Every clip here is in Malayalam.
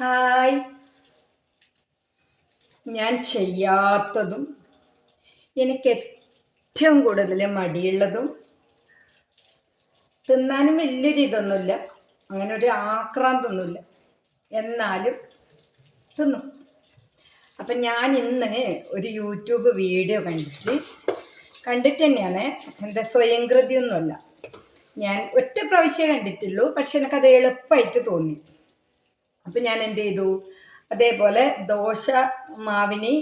ഹായ്. ഞാൻ ചെയ്യാത്തതും എനിക്ക് ഏറ്റവും കൂടുതൽ മടിയുള്ളതും തിന്നാനും വലിയൊരു ഇതൊന്നുമില്ല. അങ്ങനെ ഒരു ആക്രാന്തൊന്നുമില്ല എന്നാലും തിന്നും. അപ്പം ഞാൻ ഇന്ന് ഒരു യൂട്യൂബ് വീഡിയോ കണ്ടിട്ട് കണ്ടിട്ട് തന്നെയാണ്. എന്റെ സ്വയംകൃതിയൊന്നുമല്ല. ഞാൻ ഒറ്റ പ്രാവശ്യമേ കണ്ടിട്ടുള്ളൂ. പക്ഷെ എനിക്കത് എളുപ്പമായിട്ട് തോന്നി. അപ്പം ഞാൻ എന്ത് ചെയ്തു? അതേപോലെ ദോശ മാവിനി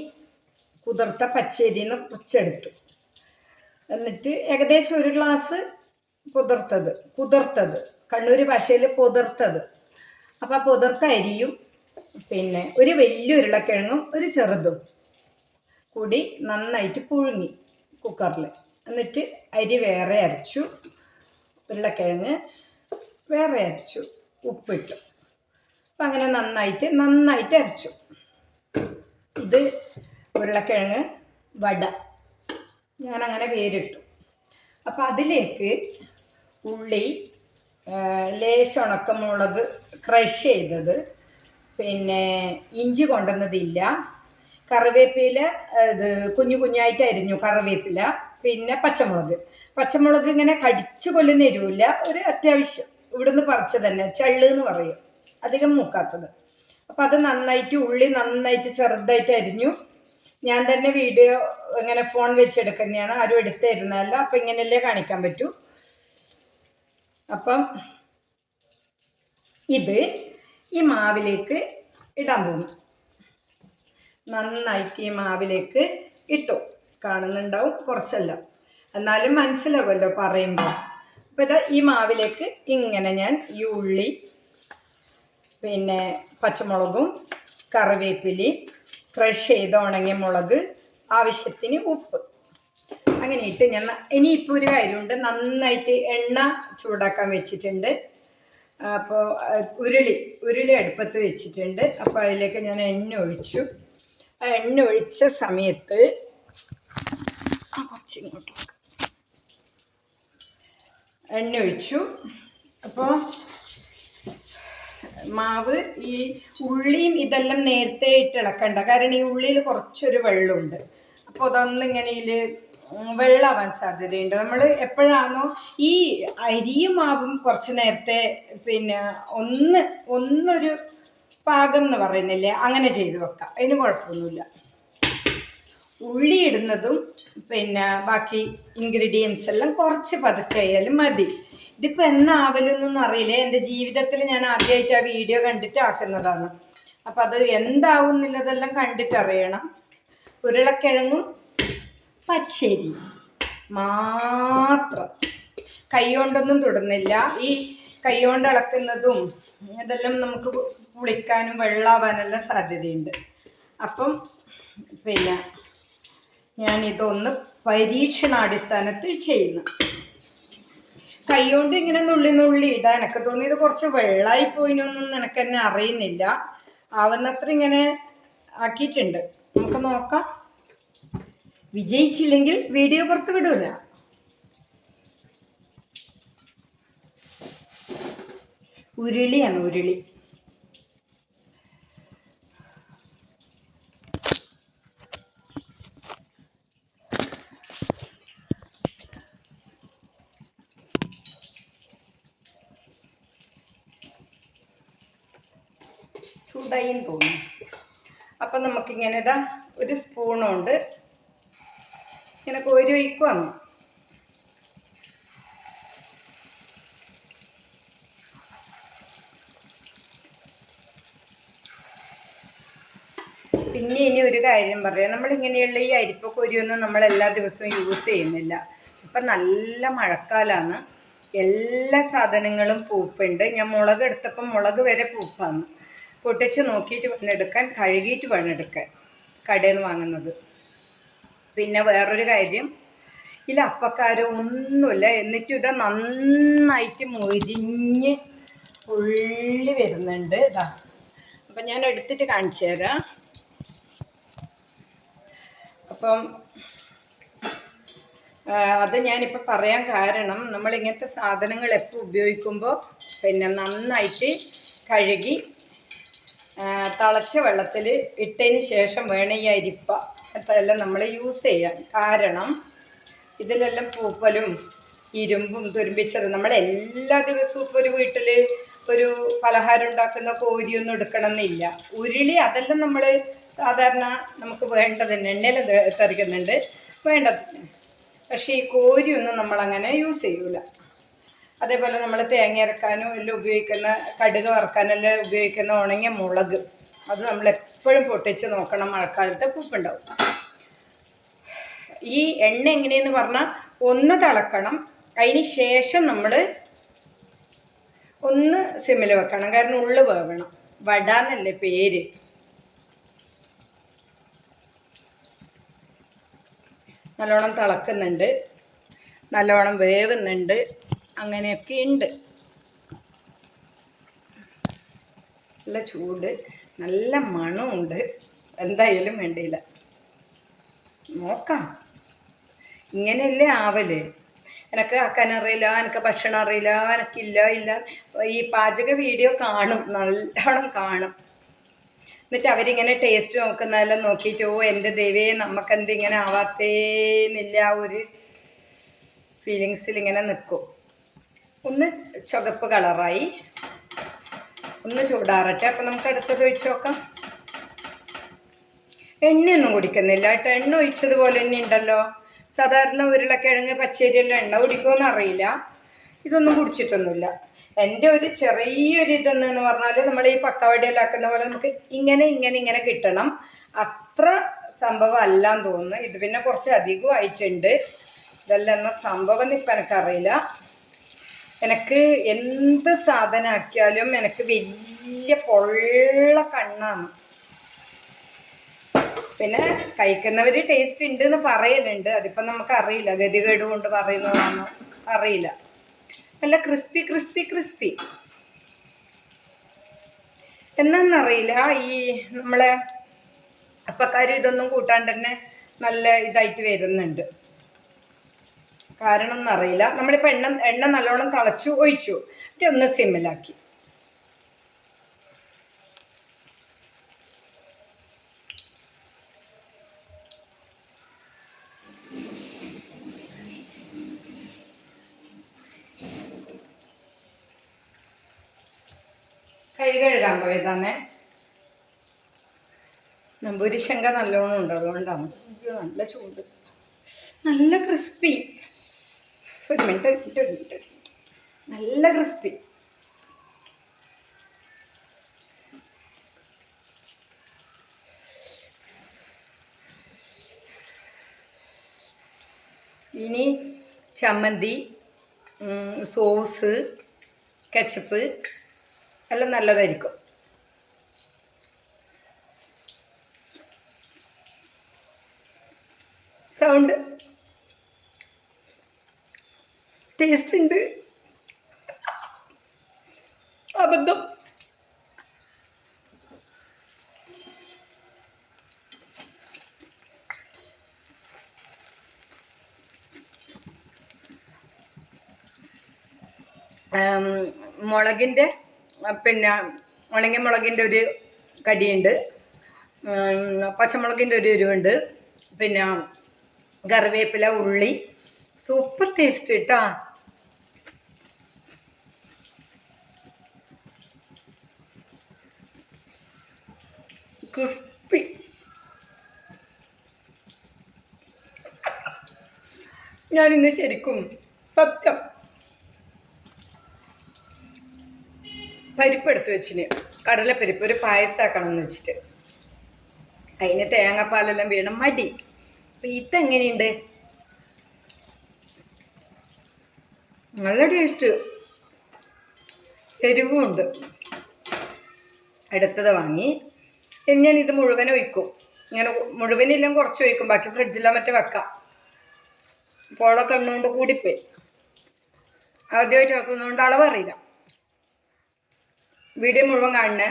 കുതിർത്ത പച്ചരിന്ന് കുറച്ചെടുത്തു എന്നിട്ട് ഏകദേശം ഒരു ഗ്ലാസ് പുതിർത്തത് കുതിർത്തത് കണ്ണൂർ ഭാഷയിൽ പുതിർത്തത്. അപ്പോൾ പുതിർത്ത അരിയും പിന്നെ ഒരു വലിയ ഉരുളക്കിഴങ്ങും ഒരു ചെറുതും കൂടി നന്നായിട്ട് പുഴുങ്ങി കുക്കറിൽ എന്നിട്ട് അരി വേറെ അരച്ചു ഉരുളക്കിഴങ്ങ് വേറെ അരച്ചു ഉപ്പിട്ടു. അപ്പം അങ്ങനെ നന്നായിട്ട് നന്നായിട്ട് അരച്ചു. ഇത് ഉരുളക്കിഴങ്ങ് വട. ഞാനങ്ങനെ പേരിട്ടു അപ്പം അതിലേക്ക് ഉള്ളി ലേശം ഉണക്കമുളക് ക്രഷ് ചെയ്തത്. പിന്നെ ഇഞ്ചി കൊണ്ടുവന്നതില്ല. കറിവേപ്പില ഇത് കുഞ്ഞു കുഞ്ഞായിട്ട് അരിഞ്ഞു കറിവേപ്പില പിന്നെ പച്ചമുളക്. പച്ചമുളക് ഇങ്ങനെ കടിച്ചു കൊല്ലുന്ന എരിവില്ല. ഒരു അത്യാവശ്യം. ഇവിടുന്ന് പറിച്ചതന്നെ ചള്ള് എന്ന് പറയും. അധികം മൂക്കാത്തത് അപ്പോൾ അത് നന്നായിട്ട് ഉള്ളി നന്നായിട്ട് ചെറുതായിട്ട് അരിഞ്ഞു. ഞാൻ തന്നെ വീഡിയോ ഇങ്ങനെ ഫോൺ വെച്ചെടുക്കുന്നതാണ് ആരും എടുത്തു തരുന്നതല്ല അപ്പം ഇങ്ങനെയല്ലേ കാണിക്കാൻ പറ്റൂ. അപ്പം ഇത് ഈ മാവിലേക്ക് ഇടാൻ പോകുന്നു. നന്നായിട്ട് ഈ മാവിലേക്ക് ഇട്ടു. കാണുന്നുണ്ടാവും കുറച്ചല്ല. എന്നാലും മനസ്സിലാവുമല്ലോ പറയുമ്പോൾ അപ്പോൾ ഇതാ ഈ മാവിലേക്ക് ഇങ്ങനെ ഞാൻ ഈ ഉള്ളി പിന്നെ പച്ചമുളകും കറിവേപ്പിലയും ക്രഷ് ചെയ്ത ഉണങ്ങിയ മുളക് ആവശ്യത്തിന് ഉപ്പ്. അങ്ങനെ ഇട്ട് ഞാൻ ഇനിയിപ്പോൾ ഒരു കാര്യമുണ്ട്. നന്നായിട്ട് എണ്ണ ചൂടാക്കാൻ വെച്ചിട്ടുണ്ട്. അപ്പോൾ ഉരുളി ഉരുളി അടുപ്പത്ത് വെച്ചിട്ടുണ്ട്. അപ്പോൾ അതിലേക്ക് ഞാൻ എണ്ണ ഒഴിച്ചു. ആ എണ്ണ ഒഴിച്ച സമയത്ത് കുറച്ച് ഇങ്ങോട്ട്. എണ്ണ ഒഴിച്ചു. അപ്പോൾ മാവ് ഈ ഉള്ളിയും ഇതെല്ലാം നേരത്തെ ഇട്ട് ഇളക്കണ്ട കാരണം ഈ ഉള്ളിയിൽ കുറച്ചൊരു വെള്ളമുണ്ട്. അപ്പോൾ അതൊന്നിങ്ങനെ ഇതിൽ വെള്ളമാവാൻ സാധ്യതയുണ്ട്. നമ്മൾ എപ്പോഴാണോ ഈ അരിയും മാവും കുറച്ച് നേരത്തെ പിന്നെ ഒന്ന് ഒന്നൊരു പാകം എന്ന് പറയുന്നില്ലേ അങ്ങനെ ചെയ്ത് വെക്കാം. അതിന് കുഴപ്പമൊന്നുമില്ല. ഉള്ളി ഇടുന്നതും പിന്നെ ബാക്കി ഇൻഗ്രീഡിയൻസ് എല്ലാം കുറച്ച് പതുക്കെ ആയാലും മതി ഇതിപ്പോൾ എന്നാവലെന്നൊന്നും അറിയില്ല. എന്റെ ജീവിതത്തിൽ ഞാൻ ആദ്യമായിട്ട് ആ വീഡിയോ കണ്ടിട്ട് ആക്കുന്നതാണ്. അപ്പം അത് എന്താവും എന്നുള്ളതെല്ലാം കണ്ടിട്ട് അറിയണം. ഉരുളക്കിഴങ്ങും പച്ചരി മാത്രം. കൈകൊണ്ടൊന്നും തൊടുന്നില്ല. ഈ കൈകൊണ്ട് ഇളക്കുന്നതും ഇതെല്ലാം നമുക്ക് പുളിക്കാനും വെള്ളമാവാനെല്ലാം സാധ്യതയുണ്ട്. അപ്പം പിന്നെ ഞാനിതൊന്ന് പരീക്ഷണാടിസ്ഥാനത്തിൽ ചെയ്യുന്നു. കൈകൊണ്ട് ഇങ്ങനെ നുള്ളി നുള്ളി ഇടാൻ എനിക്ക് തോന്നിയത് കുറച്ച് വെള്ളമായി പോയിനൊന്നും നിനക്ക് തന്നെ അറിയുന്നില്ല. ആവുന്നത്ര ഇങ്ങനെ ആക്കിയിട്ടുണ്ട്. നമുക്ക് നോക്കാം. വിജയിച്ചില്ലെങ്കിൽ വീഡിയോ പുറത്ത് വിടൂല. ഉരുളിയാണ് ഉരുളി. ചൂടായും തോന്നും അപ്പം നമുക്കിങ്ങനെ ഇതാ ഒരു സ്പൂണുണ്ട്. ഇങ്ങനെ കോരി ഒഴിക്കുവാണ് പിന്നെ ഇനി ഒരു കാര്യം പറയാം. നമ്മളിങ്ങനെയുള്ള ഈ അരിപ്പക്കൊരിയൊന്നും നമ്മൾ എല്ലാ ദിവസവും യൂസ് ചെയ്യുന്നില്ല. ഇപ്പം നല്ല മഴക്കാലമാണ് എല്ലാ സാധനങ്ങളും പൂപ്പുണ്ട്. ഞാൻ മുളക് എടുത്തപ്പോൾ മുളക് വരെ പൂപ്പാണ്. പൊട്ടിച്ച് നോക്കിയിട്ട് വേണം എടുക്കാൻ കഴുകിയിട്ട് വേണം എടുക്കാൻ കടയിൽ നിന്ന് വാങ്ങുന്നത്. പിന്നെ വേറൊരു കാര്യം ഇതിൽ അപ്പക്കാരം ഒന്നുമില്ല. എന്നിട്ടും ഇത് നന്നായിട്ട് മൊരിഞ്ഞ് ഉള്ളി വരുന്നുണ്ട്. ഇതാ. അപ്പം ഞാൻ എടുത്തിട്ട് കാണിച്ചു തരാം. അപ്പം അത് ഞാനിപ്പോൾ പറയാൻ കാരണം നമ്മൾ ഇങ്ങനത്തെ സാധനങ്ങൾ എപ്പോൾ ഉപയോഗിക്കുമ്പോൾ പിന്നെ നന്നായിട്ട് കഴുകി തിളച്ച വെള്ളത്തിൽ ഇട്ടതിന് ശേഷം വേണം ഈ അരിപ്പ. അതെല്ലാം നമ്മൾ യൂസ് ചെയ്യാൻ. കാരണം ഇതിലെല്ലാം പൂപ്പലും ഇരുമ്പും തുരുമ്പിച്ചത് നമ്മൾ എല്ലാ ദിവസവും ഇപ്പോൾ ഒരു വീട്ടിൽ ഒരു പലഹാരം ഉണ്ടാക്കുന്ന കോരിയൊന്നും എടുക്കണം എന്നില്ല ഉരുളി അതെല്ലാം നമ്മൾ സാധാരണ നമുക്ക് വേണ്ടതിന് എണ്ണയിൽ തെറിക്കുന്നുണ്ട്. വേണ്ടതിന് പക്ഷേ ഈ കോരിയൊന്നും നമ്മളങ്ങനെ യൂസ് ചെയ്യൂല. അതേപോലെ നമ്മൾ തേങ്ങ അരക്കാനും എല്ലാം ഉപയോഗിക്കുന്ന കടുക് വറക്കാനെല്ലാം ഉപയോഗിക്കുന്ന ഉണങ്ങിയ മുളക്. അത് നമ്മൾ എപ്പോഴും പൊട്ടിച്ച് നോക്കണം മഴക്കാലത്ത് പൂപ്പുണ്ടാവും ഈ എണ്ണ എങ്ങനെയെന്ന് പറഞ്ഞാൽ ഒന്ന് തിളക്കണം. അതിന് ശേഷം നമ്മൾ ഒന്ന് സിമ്മിൽ വെക്കണം. കാരണം ഉള്ളു വേവണം. വട എന്നല്ലേ പേര്. നല്ലോണം തിളക്കുന്നുണ്ട്. നല്ലോണം വേവുന്നുണ്ട്. അങ്ങനെയൊക്കെ ഉണ്ട്. നല്ല ചൂട് നല്ല മണമുണ്ട്. എന്തായാലും വേണ്ടിയില്ല. നോക്കാം. ഇങ്ങനെയല്ലേ ആവൽ? എനക്ക് ആക്കാൻ അറിയില്ല എനിക്ക് ഭക്ഷണം അറിയില്ല എനിക്കില്ല ഇല്ല. ഈ പാചക വീഡിയോ കാണും നല്ലോണം കാണും. എന്നിട്ട് അവരിങ്ങനെ ടേസ്റ്റ് നോക്കുന്നതെല്ലാം നോക്കിയിട്ട് ഓ എന്റെ ദൈവേ നമുക്കെന്തിങ്ങനെ ആവാത്തേന്നില്ല ഒരു ഫീലിങ്സിൽ ഇങ്ങനെ നിൽക്കും ഒന്ന് ചുവപ്പ് കളറായി. ഒന്ന് ചൂടാറട്ടെ. അപ്പം നമുക്ക് അടുത്തത് ഒഴിച്ച് നോക്കാം. എണ്ണയൊന്നും കുടിക്കുന്നില്ല കേട്ടോ. എണ്ണ ഒഴിച്ചതുപോലെ തന്നെ ഉണ്ടല്ലോ. സാധാരണ ഉരുളക്കിഴങ്ങ് പച്ചരിയെല്ലാം എണ്ണ കുടിക്കുമെന്ന് അറിയില്ല. ഇതൊന്നും കുടിച്ചിട്ടൊന്നുമില്ല. എന്റെ ഒരു ചെറിയൊരു ഇതെന്ന് പറഞ്ഞാൽ നമ്മൾ ഈ പക്കവടിയെല്ലാം ആക്കുന്ന പോലെ നമുക്ക് ഇങ്ങനെ ഇങ്ങനെ ഇങ്ങനെ കിട്ടണം. അത്ര സംഭവം അല്ലാന്ന് തോന്നുന്നു. ഇത് പിന്നെ കുറച്ച് അധികമായിട്ടുണ്ട് ഇതെല്ലാം എന്ന സംഭവം ഇപ്പം എനിക്കറിയില്ല. എനിക്ക് എന്ത് സാധനമാക്കിയാലും എനിക്ക് വലിയ പൊള്ള കണ്ണാണ്. പിന്നെ കഴിക്കുന്നവർ ടേസ്റ്റ് ഉണ്ട് എന്ന് പറയലുണ്ട്. അതിപ്പം നമുക്ക് അറിയില്ല ഗതികേട് കൊണ്ട് പറയുന്നതാണോ? അറിയില്ല. നല്ല ക്രിസ്പി ക്രിസ്പി ക്രിസ്പി എന്നാന്നറിയില്ല. ഈ നമ്മളെ അപ്പക്കാർ ഇതൊന്നും കൂട്ടാണ്ട് തന്നെ നല്ല ഇതായിട്ട് വരുന്നുണ്ട്. കാരണം എന്നറിയില്ല നമ്മളിപ്പോൾ എണ്ണ എണ്ണ നല്ലോണം തിളച്ചു ഒഴിച്ചു. എന്നിട്ട് ഒന്ന് സിമ്മിലാക്കി. കൈ കഴുകാൻ പോയതാന്നേ. നമ്പൂരിശങ്ക നല്ലോണം ഉണ്ട്. അതുകൊണ്ടാണ്. നല്ല ചൂട്. നല്ല ക്രിസ്പി. ഒരു മിനിറ്റ് ഒരു മിനിറ്റ് ഒരു മിനിറ്റ്. നല്ല ക്രിസ്പി. ഇനി ചമ്മന്തി സോസ് കച്ചപ്പ് എല്ലാം നല്ലതായിരിക്കും. സൗണ്ട് ടേസ്റ്റ് ഉണ്ട്. അബദ്ധം. മുളകിന്റെ പിന്നെ ഉണങ്ങിയ മുളകിന്റെ ഒരു കടിയുണ്ട്. പച്ചമുളകിന്റെ ഒരു എരിവുണ്ട്. പിന്നെ കറിവേപ്പില ഉള്ളി സൂപ്പർ ടേസ്റ്റ് കേട്ടോ ക്രിസ്പി. ഇന്ന് ശരിക്കും സത്യം പരിപ്പ് എടുത്തു വെച്ചിന്. കടലപ്പരിപ്പ് ഒരു പായസാക്കണം എന്ന് വെച്ചിട്ട്. അതിന് തേങ്ങാപ്പാലെല്ലാം വീണം മടി. അപ്പം ഇതെങ്ങനെയുണ്ട്? നല്ല ടേസ്റ്റ് എരിവുമുണ്ട് എടുത്തത് വാങ്ങി. ഇനി ഞാൻ ഇത് മുഴുവൻ ഒഴിക്കും. ഇങ്ങനെ മുഴുവനെല്ലാം കുറച്ച് ഒഴിക്കും. ബാക്കി ഫ്രിഡ്ജിലാ മറ്റേ വെക്കാം. പോള കണ്ണുകൊണ്ട് കൂടിപ്പോയി. ആദ്യമായിട്ട് വെക്കുന്നതുകൊണ്ട് അളവറിയില്ല വീഡിയോ മുഴുവൻ കാണണേ.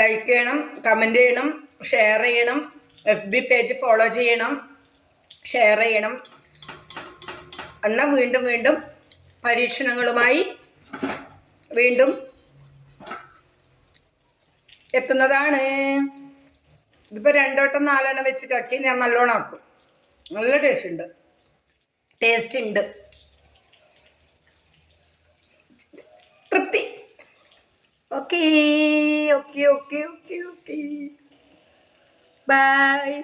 ലൈക്ക് ചെയ്യണം കമന്റ് ചെയ്യണം ഷെയർ ചെയ്യണം എഫ് ബി പേജ് ഫോളോ ചെയ്യണം ഷെയർ ചെയ്യണം. എന്നാൽ വീണ്ടും വീണ്ടും പരീക്ഷണങ്ങളുമായി വീണ്ടും എത്തുന്നതാണ്. ഇതിപ്പോൾ രണ്ടോട്ടം നാലെണ്ണം വെച്ചിട്ടാക്കി ഞാൻ നല്ലോണം ആക്കും. നല്ല ടേസ്റ്റ് ഉണ്ട്. ടേസ്റ്റ് ഉണ്ട്. തൃപ്തി. Okay okay okay okay okay bye